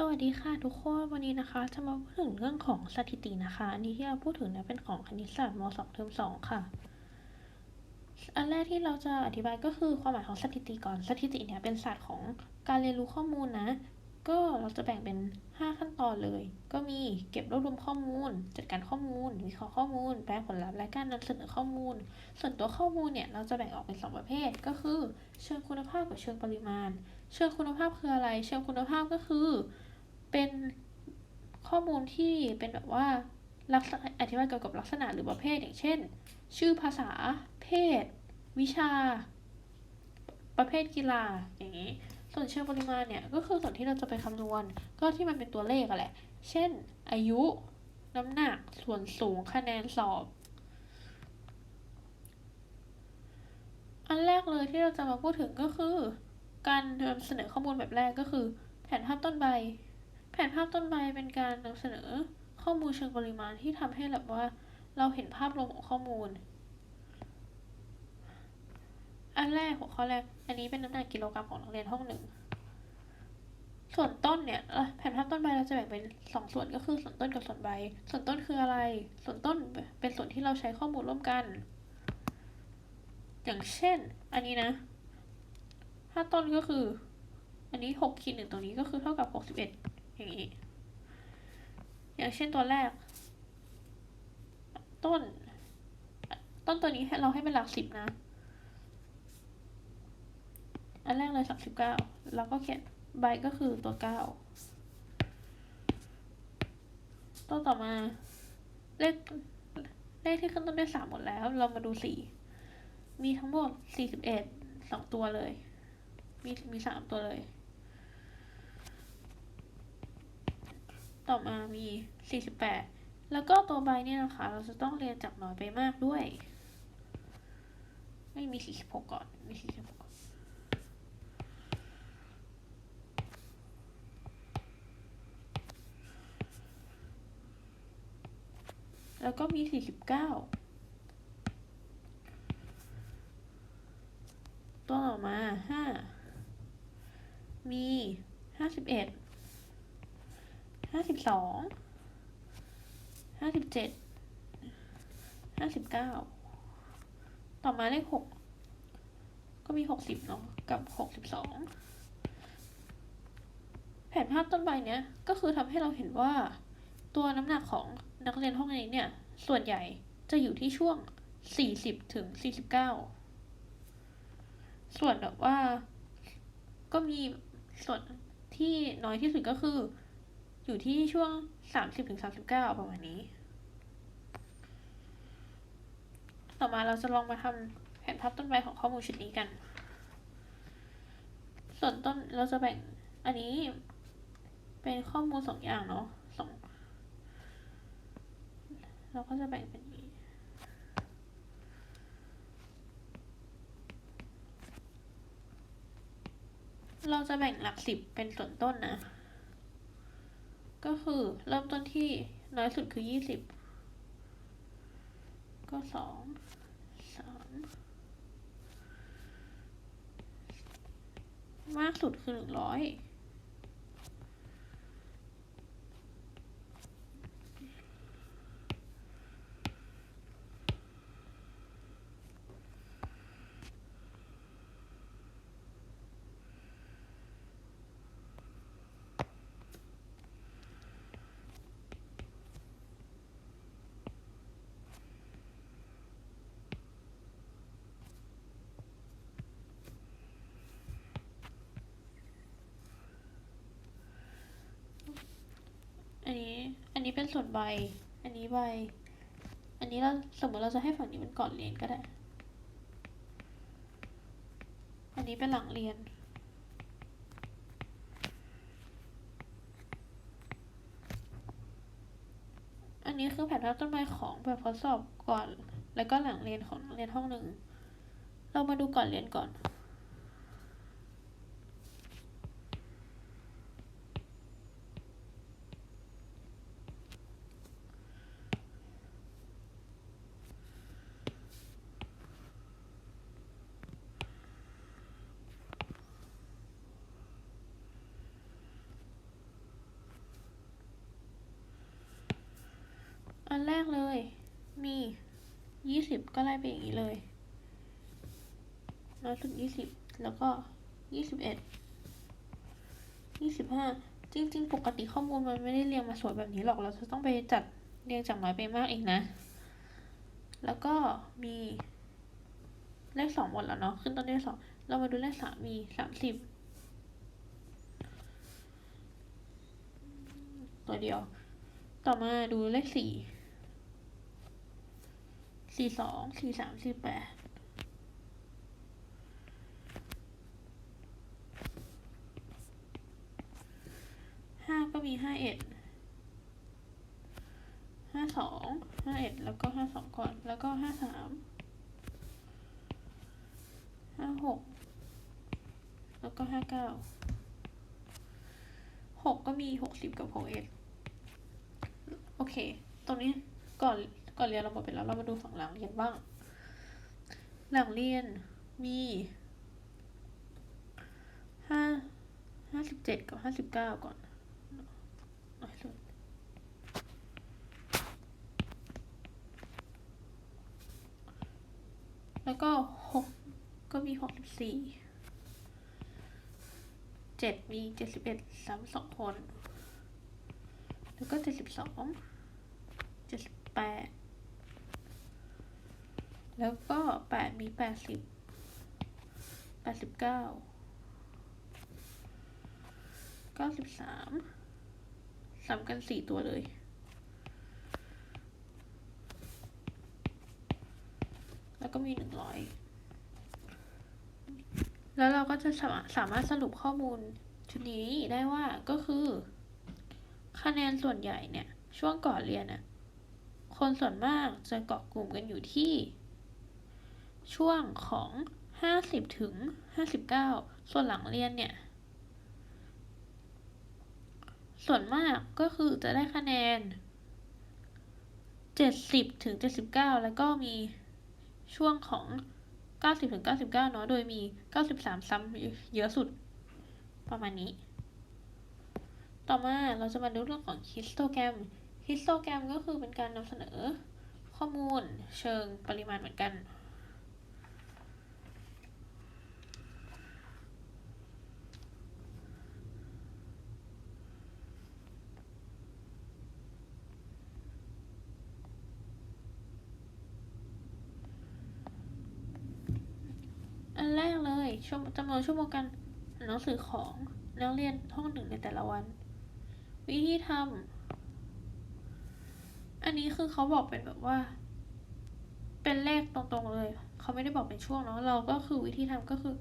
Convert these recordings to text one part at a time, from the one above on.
สวัสดีค่ะทุกคนวันนี้นะคะ จะมาพูดถึงเรื่องของสถิตินะคะอันนี้ที่เราพูดถึงเนี่ยเป็นของคณิตศาสตร์ม .2 เทอม2ค่ะ อันแรกที่เราจะอธิบายก็คือความหมายของสถิติก่อนสถิติเนี่ยเป็นศาสตร์ของการเรียนรู้ข้อมูลนะ ก็เราจะแบ่งเป็น 5 ขั้นตอนเลย ก็มีเก็บรวบรวมข้อมูล จัดการข้อมูล วิเคราะห์ข้อมูล แปลผลลัพธ์และการนำเสนอข้อมูล ส่วนตัวข้อมูลเนี่ยเราจะแบ่งออกเป็น 2 ประเภท ก็คือ เชิงคุณภาพกับเชิงปริมาณ เชิงคุณภาพคืออะไร เชิงคุณภาพก็คือ เป็นข้อมูลที่เป็นแบบว่าลักษณะอธิบายเกี่ยวกับลักษณะหรือประเภทอย่างเช่น ชื่อภาษา เพศ วิชา ประเภทกีฬาอย่างนี้ ส่วนเชิงปริมาณเนี่ยก็คือส่วนที่เราจะไปคำนวณ ก็ที่มันเป็นตัวเลขอะแหละ เช่น อายุ น้ำหนัก ส่วนสูง คะแนนสอบ อันแรกเลยที่เราจะมาพูดถึงก็คือ การนำเสนอข้อมูลแบบแรกก็คือ แผนภาพต้นใบ แผนภาพต้นใบเป็นการนำเสนอข้อมูลเชิงปริมาณที่ทำให้แบบว่า เราเห็นภาพรวมของข้อมูล อันแรกหัวข้อแรก อันนี้เป็นน้ำหนักกิโลกรัมของนักเรียนห้องหนึ่ง ส่วนต้นเนี่ยแผนภาพต้นใบเราจะแบ่งเป็นสองส่วนก็คือส่วนต้นกับส่วนใบ ส่วนต้นคืออะไร ส่วนต้นเป็นส่วนที่เราใช้ข้อมูลร่วมกัน อย่างเช่น อันนี้นะถ้าต้นก็คือ อันนี้หกขีดหนึ่งตรงนี้ก็คือเท่ากับหกสิบเอ็ด อย่างนี้ อย่างเช่นตัวแรก ต้น ต้นตัวนี้เราให้เป็นหลักสิบนะ อันแรกเลยสามสิบเก้าแล้วก็เขียนใบก็คือตัวเก้าต้นต่อมา เลขเลขที่ขึ้นต้นด้วยสามหมดแล้ว เรามาดูสี่มีทั้งหมดสี่สิบเอ็ดสองตัวเลย มีมีสามตัวเลย ต่อมามีสี่สิบแปดแล้วก็ตัวใบเนี่ยนะคะ เราจะต้องเรียนจากน้อยไปมากด้วย ไม่มีสี่สิบหกก่อน มีสี่สิบหกก่อนแล้วก็มีสี่สิบเก้าตัวต่อมาห้า มีห้าสิบเอ็ด ห้าสิบสอง ห้าสิบเจ็ด ห้าสิบเก้า ต่อมาเลขหก ก็มีหกสิบเนาะ กับหกสิบสอง แผนภาพต้นใบเนี้ย ก็คือทำให้เราเห็นว่า ตัวน้ำหนักของนักเรียนห้องนี้เนี่ย ส่วนใหญ่จะอยู่ที่ช่วงสี่สิบถึงสี่สิบเก้า ส่วนแบบว่า ก็มีส่วนที่น้อยที่สุดก็คือ อยู่ที่ช่วงสามสิบถึงสามสิบเก้าประมาณนี้ ต่อมาเราจะลองมาทำแผนภาพต้นใบของข้อมูลชุดนี้กัน ส่วนต้นเราจะแบ่งอันนี้เป็นข้อมูลสองอย่างเนาะสองเราก็จะแบ่งเป็นนี้ เราจะแบ่งหลักสิบเป็นส่วนต้นนะ ก็คือเริ่มต้นที่น้อยสุดคือยี่สิบก็สองสามมากสุดคือหนึ่งร้อย อันนี้ อั นนี้เป็นส่วนใบ อันนี้ใบ อันนี้เราสมมติเราจะให้ฝั่งนี้เป็นก่อนเรียนก็ได้ อันนี้เป็นหลังเรียน อันนี้คือแผนภาพต้นไม้ของแบบทดสอบก่อน แล้วก็หลังเรียนของเรียนห้องหนึ่ง เรามาดูก่อนเรียนก่อน แรกเลย มียี่สิบก็ไล่ไปอย่างนี้เลยน้อยสุดยี่สิบแล้วก็ยี่สิบเอ็ดยี่สิบห้าจริง ๆ ปกติข้อมูลมันไม่ได้เรียงมาสวยแบบนี้หรอก เราจะต้องไปจัดเรียงจากน้อยไปมากเองนะ แล้วก็มีเลขสองหมดแล้วเนาะ ขึ้นต้นด้วยสอง เรามาดูเลขสามมีสามสิบตัวเดียว ต่อมาดูเลขสี่ สี่สองสี่สามสี่แปดห้าก็มีห้าเอ็ดห้าสองห้าเอ็ดแล้วก็ห้าสองก่อน แล้วก็ห้าสามห้าหกแล้วก็ห้าเก้าหกก็มีหกสิบกับหกเอ็ดโอเค ตรงนี้ก่อน ก่อนเรียนเราหมดไปแล้วเรามาดูฝั่งหลังเรียนบ้าง หลังเรียนมีห้าห้าสิบเจ็ดกับห้าสิบเก้าก่อนแล้วก็หกก็มีหกสิบสี่เจ็ดมีเจ็ดสิบเอ็ดสามสองคน แล้วก็เจ็ดสิบสองเจ็ดสิบแปด แล้วก็แปดมีแปดสิบแปดสิบเก้าเก้าสิบสามซ้ำกันสี่ตัวเลยแล้วก็มีหนึ่งร้อย แล้วเราก็จะสาสามารถสรุปข้อมูลชุดนี้ได้ว่าก็คือ คะแนนส่วนใหญ่เนี่ย ช่วงก่อนเรียนน่ะ คนส่วนมากจะเกาะกลุ่มกันอยู่ที่ ช่วงของห้าสิบถึงห้าสิบเก้าส่วนหลังเรียนเนี่ย ส่วนมากก็คือจะได้คะแนนเจ็ดสิบถึงเจ็ดสิบเก้าแล้วก็มีช่วงของเก้าสิบถึงเก้าสิบเก้าเนาะ โดยมีเก้าสิบสามซ้ำเยอะสุดประมาณนี้ ต่อมาเราจะมาดูเรื่องของฮิสโตแกรมฮิสโตแกรมก็คือเป็นการนำเสนอข้อมูลเชิงปริมาณเหมือนกัน อันแรกเลยชั่ว จำนวนชั่วโมงการอ่านหนังสือของนักเรียนห้องหนึ่งในแต่ละวัน วิธีทำอันนี้คือเขาบอกเป็นแบบว่า เป็นเลขตรงๆเลย เขาไม่ได้บอกเป็นช่วงเนาะเราก็คือวิธีทำก็คือ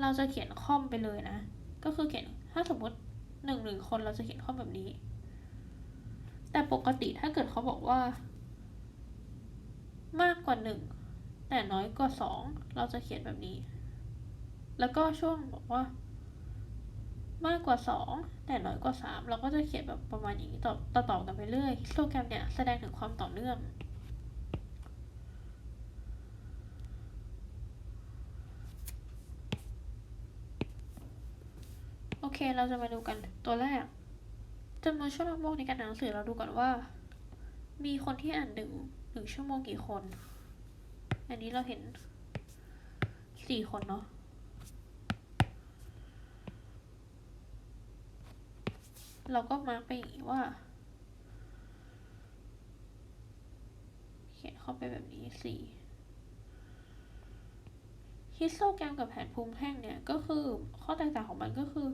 เราจะเขียนค่อมไปเลยนะ ก็คือเขียนถ้าสมมติหนึ่งหนึ่งคนเราจะเขียนค่อมแบบนี้ แต่ปกติถ้าเกิดเขาบอกว่า มากกว่าหนึ่งแต่น้อยกว่าสองเราจะเขียนแบบนี้ แล้วก็ช่วงบอกว่า มากกว่าสองแต่น้อยกว่าสามเราก็จะเขียนแบบประมาณอย่างนี้ต่อต่อตอกันไปเรื่อยฮิสโตแกรมเนี่ยแสดงถึงความต่อเนื่องโอเคเราจะมาดูกันตัวแรกจำนวนชั่วโมงในการอ่านหนังสือเราดูก่อนว่า มีคนที่อ่านหนึ่งหนึ่งชั่วโมงกี่คน อันนี้เราเห็นสี่คนเนาะ เราก็มาร์กไปอย่างนี้ว่า เขียนเข้าไปแบบนี้สี่ฮิสโตแกรมกับแผนภูมิแท่งเนี่ยก็คือข้อแตกต่างของมันก็คือ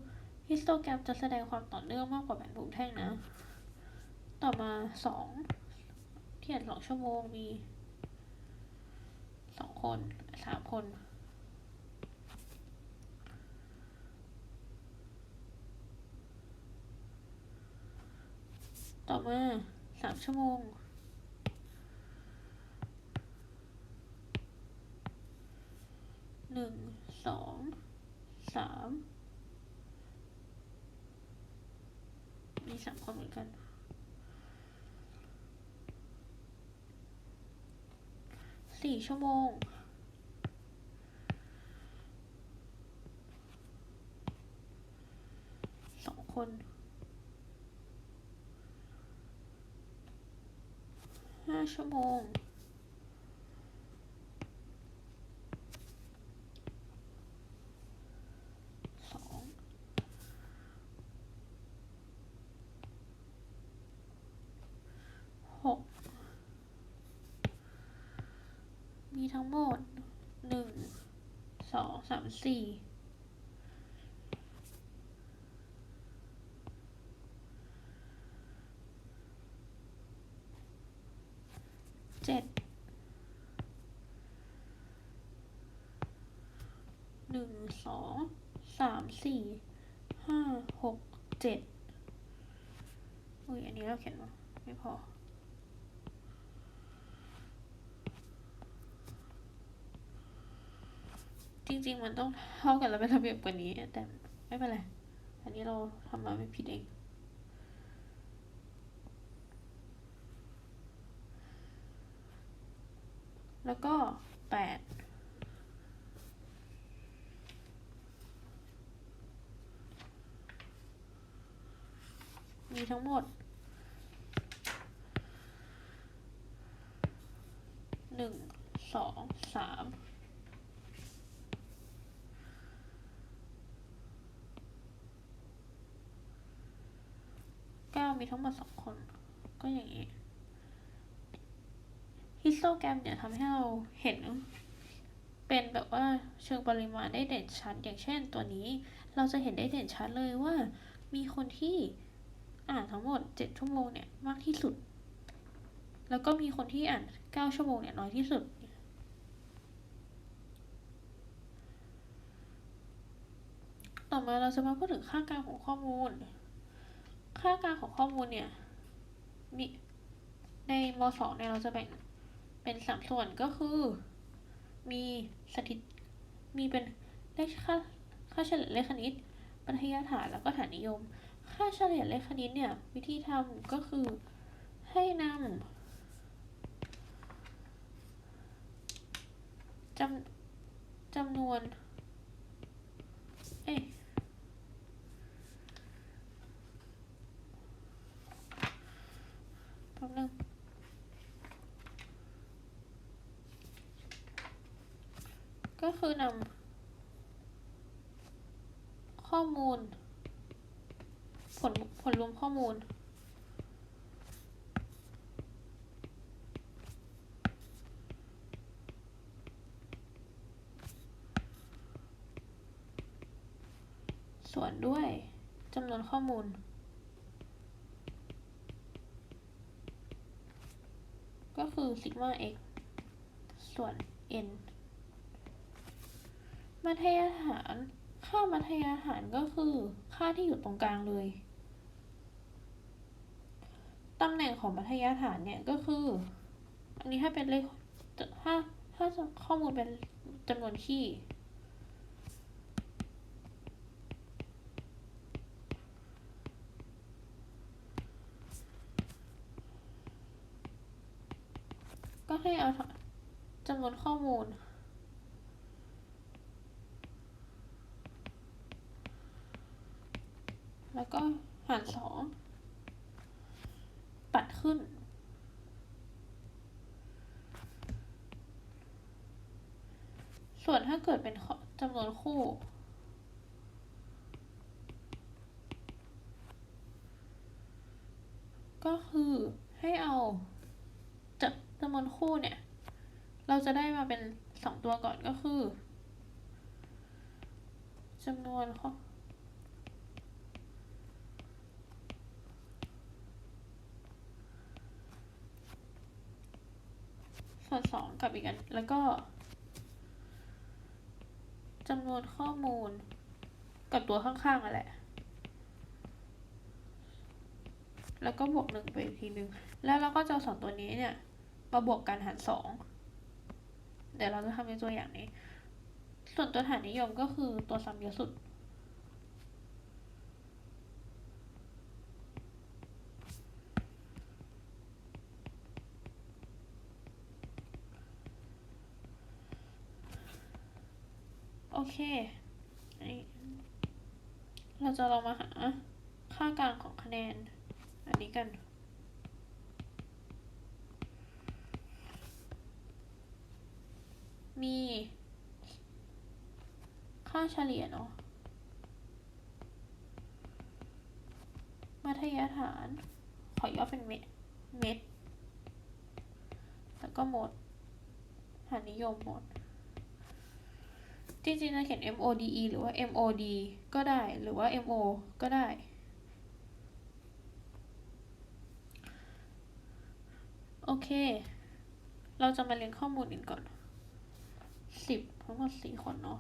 ฮิสโตแกรมจะแสดงความต่อเนื่องมากกว่าแผนภูมิแท่งนะ ต่อมาสองที่อ่านสองชั่วโมงมีสองคนสามคน ต่อมาสามชั่วโมง หนึ่ง สอง สาม มีสามคนเหมือนกัน สี่ชั่วโมงสองคน ห้า ชั่วโมง สอง หก มีทั้งหมด หนึ่ง สอง สาม สี่ เจ็ด หนึ่ง สอง สาม สี่ ห้า หก เจ็ดอุ้ย อันนี้เราเขียนว่าไม่ พอ จริง ๆ มันต้องเท่ากันแล้วเป็นระเบียบกว่านี้ แต่ไม่เป็นไร อันนี้เราทำมาไม่ผิดเองแล้วก็แปดมีทั้งหมด ห นึ่งสองสามเก้ามีทั้งหมดสองคน ก็อย่างนี้ฮิสโตแกรมเนี่ยทำให้เราเห็นเป็นแบบว่าเชิงปริมาณได้เด่นชัด อย่างเช่นตัวนี้ เราจะเห็นได้เด่นชัดเลยว่า มีคนที่อ่านทั้งหมดเจ็ดชั่วโมงเนี่ย มากที่สุด แล้วก็มีคนที่อ่านเก้าชั่วโมงเนี่ยน้อยที่สุด ต่อมาเราจะมาพูดถึงค่ากลางของข้อมูล ค่ากลางของข้อมูลเนี่ยมีในมสองเนี่ยเราจะแบ่งเป็นสามส่วนก็คือ มีสถิตมีเป็นเลขค่าค่าเฉลี่ยเลขคณิตบรรทัดฐานแล้วก็ฐานนิยม ค่าเฉลี่ยเลขคณิตเนี่ย วิธีทำก็คือให้นำ จำจำนวน เอ้ยแป๊บนึงก็คือนำข้อมูล ผลผลรวมข้อมูล ส่วนด้วยจำนวนข้อ มูล ก็คือซิกมา x ส่วน n มัธยฐาน ค่ามัธยฐานก็คือค่าที่อยู่ตรงกลางเลย ตำแหน่งของมัธยฐานเนี่ยก็คือ อันนี้ถ้าเป็นเลขถ้าถ้าข้อมูลเป็นจำนวนที่ ก็ ให้เอาจำนวนข้อมูล แล้วก็หารสองปัดขึ้น ส่วนถ้าเกิดเป็นจำนวนคู่ก็คือให้เอาำจำนวนคู่เนี่ย เราจะได้มาเป็นสองตัวก่อนก็คือจำนวนข้อส่วนสองกับอีกอัน แล้วก็จำนวนข้อมูลกับตัวข้างๆนั่นแหละ แล้วก็บวกหนึ่งไปอีกทีหนึ่ง แล้วเราก็จะสองตัวนี้เนี่ย มาบวกกันหารสองเดี๋ยวเราจะทำในตัวอย่างนี้ ส่วนตัวฐานนิยมก็คือตัวซ้ำเยอะสุด โอเค เราจะลองมาหาค่ากลางของคะแนน อันนี้กัน มี ค่าเฉลี่ยเนาะมัธยฐาน ขอย่อเป็นเม็ดเม็ด แล้วก็หมดหารนิยมหมด จริงๆจะเขียน MODE หรือว่า MOD ก็ได้ หรือว่า MO ก็ได้ โอเค เราจะมาเรียนข้อมูลกันก่อน สิบทั้งหมดสี่คนเนาะ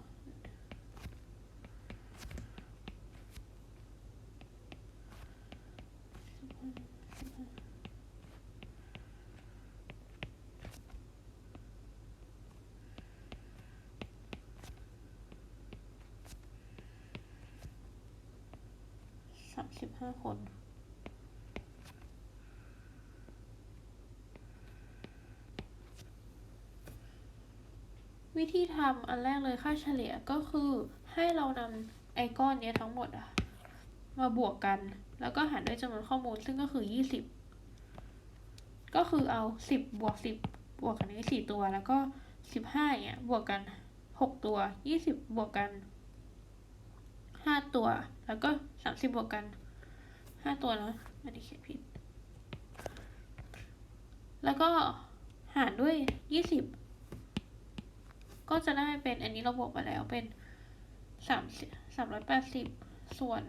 สามสิบห้าคน วิธีทำอันแรกเลยค่าเฉลี่ยก็คือให้เรานำไอ้ก้อนนี้ทั้งหมดอะมาบวกกัน แล้วก็หารด้วยจำนวนข้อมูลซึ่งก็คือยี่สิบก็คือเอาสิบบวกสิบบวกกันนี้สี่ตัว แล้วก็สิบห้าเนี่ยบวกกันหกตัวยี่สิบบวกกันห้าตัว แล้วก็สามสิบบวกกันห้าตัวนะอันนี้เขียนผิด แล้วก็หารด้วยยี่สิบ ก็จะได้เป็นอันนี้เราบวกมาแล้วเป็นสามสามร้อยแปดสิบส่วน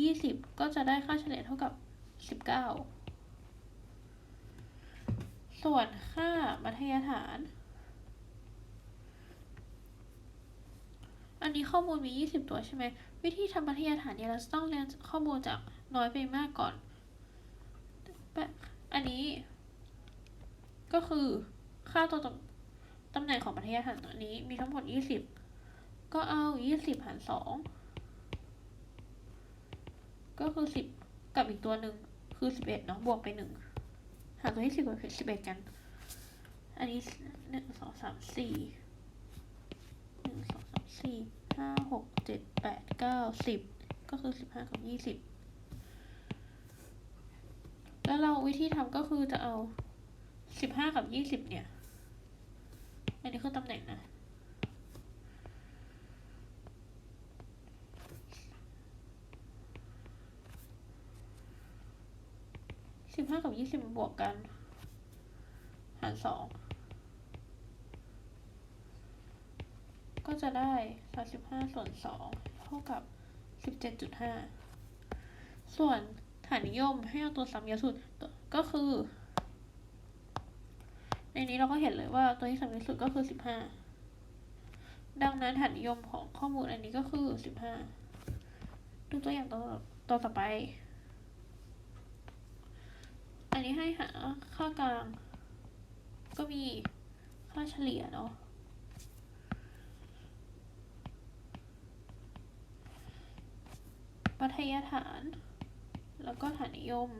ยี่สิบก็จะได้ค่าเฉลี่ยเท่ากับสิบเก้าส่วนค่ามัธยฐาน อันนี้ข้อมูลมียี่สิบตัวใช่ไหม วิธีทำมัธยฐานเนี่ยเราต้องเรียนข้อมูลจากน้อยไปมากก่อน อันนี้ ก็คือค่าตัวตำตำแหน่งของมัธยฐานตัวนี้มีทั้งหมด 20 ก็เอา 20 หาร 2 ก็คือ 10 กับอีกตัวหนึ่งคือ 11 เนาะบวกไป 1 หารตัวที่10กับ11 กัน อันนี้ 1 2 3 4 1 2 3 4 5 6 7 8 9 10ก็คือ15กับ20แล้วเราวิธีทำก็คือจะเอา สิบห้ากับยี่สิบเนี่ย อันนี้คือตำแหน่งนะสิบห้ากับยี่สิบบวกกัน หารสองก็จะได้สามสิบห้าส่วนสองเท่ากับสิบเจ็ดจุดห้าส่วนฐานนิยมให้เอาตัวซ้ำเยอะสุดก็คือ ในนี้เราก็เห็นเลยว่าตัวที่สำคัญที่สุดก็คือสิบห้าดังนั้นฐานนิยมของข้อมูลอันนี้ก็คือสิบห้าดูตัวอย่างตัวตัวต่อไป อันนี้ให้หาค่ากลาง ก็มีค่าเฉลี่ยเนาะมัธยฐาน แล้วก็ฐานนิยม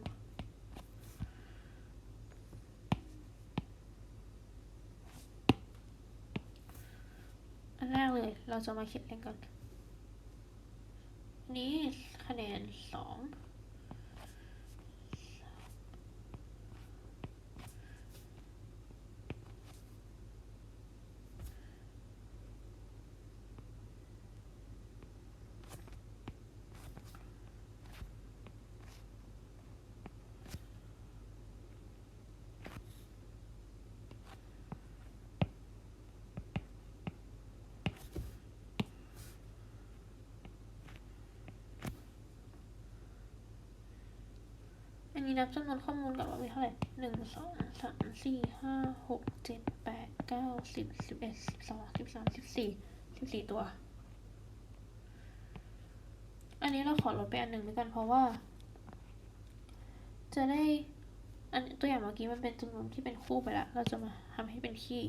อันแรก เลย เราจะมาเขียนเลขก่อนนี้คะแนนสอง นี้นับจำนวนข้อมูลก่อนว่ามีเท่าไหร่หนึ่งสองสามสี่ห้าหกเจ็ดแปดเก้าสิบสิบเอ็ดสิบสองสิบสามสิบสี่สิบสี่ตัว อันนี้เราขอลดไปอันหนึ่งด้วยกันเพราะว่า จะได้อันตัวอย่างเมื่อกี้มันเป็นจำนวนที่เป็นคู่ไปแล้วเราจะมาทำให้เป็นคี่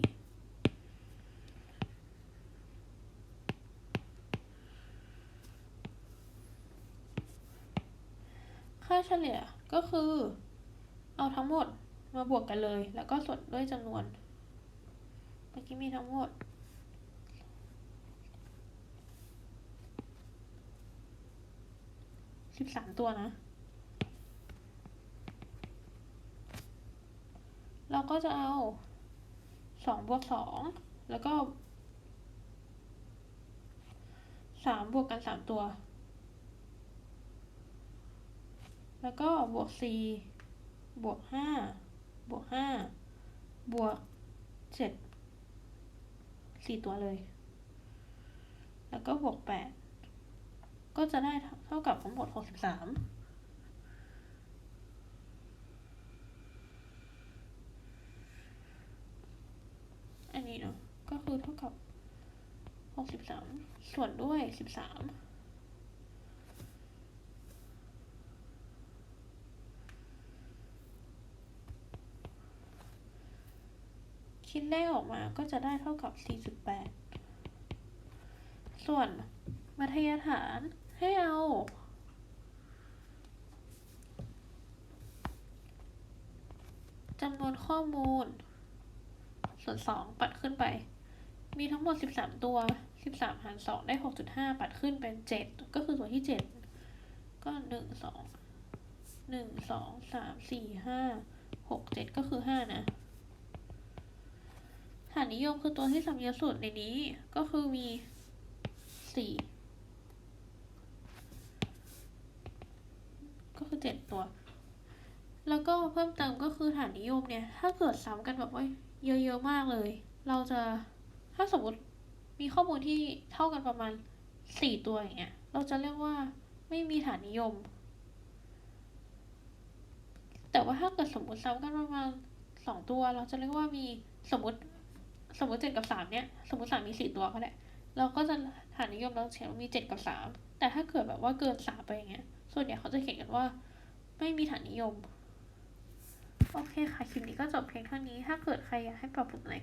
ค่าเฉลี่ย ก็คือ เอาทั้งหมดมาบวกกันเลย แล้วก็ส่วนด้วยจำนวน เมื่อกี้มีทั้งหมด สิบสามตัวนะ เราก็จะเอาสองบวกสองแล้วก็สามบวกกันสามตัว แล้วก็บวก c บวก 5 บวก 5 บวก 7 4 ตัวเลย แล้วก็บวก 8 ก็จะได้เท่ากับทั้งหมด 63อันนี้เนาะก็คือเท่ากับ 63 ส่วนด้วย 13 คิดเลขออกมาก็จะได้เท่ากับ 4.8 ส่วนมัธยฐานให้เอา จำนวนข้อมูล ส่วน 2 ปัดขึ้นไป มีทั้งหมด 13 ตัว 13 หาร 2 ได้ 6.5 ปัดขึ้นเป็น 7 ก็คือตัวที่ 7 ก็ 1 2 1 2 3 4 5 6 7 ก็คือ 5 นะ ฐานนิยมคือตัวที่ซ้ำเยอะสุดในนี้ ก็คือมีสี่ก็คือเจ็ดตัว แล้วก็เพิ่มเติมก็คือฐานนิยมเนี่ย ถ้าเกิดซ้ำกันแบบว่าเยอะๆมากเลย เราจะถ้าสมมติมีข้อมูลที่เท่ากันประมาณสี่ตัวอย่างเงี้ย เราจะเรียกว่าไม่มีฐานนิยม แต่ว่าถ้าเกิดสมมติซ้ำกันประมาณสองตัว เราจะเรียกว่ามีสมมติ สมมติเจ็ดกับสามเนี่ย สมมติสามมีสี่ตัวก็ได้ เราก็จะฐานนิยมเราเขียนว่ามีเจ็ดกับสามแต่ถ้าเกิดแบบว่าเกินสามไปอย่างเงี้ย ส่วนใหญ่เขาจะเขียนกันว่า ไม่มีฐานนิยม โอเคค่ะ คลิปนี้ก็จบเพียงเท่านี้ ถ้าเกิดใครอยากให้ปรับปรุงอะไร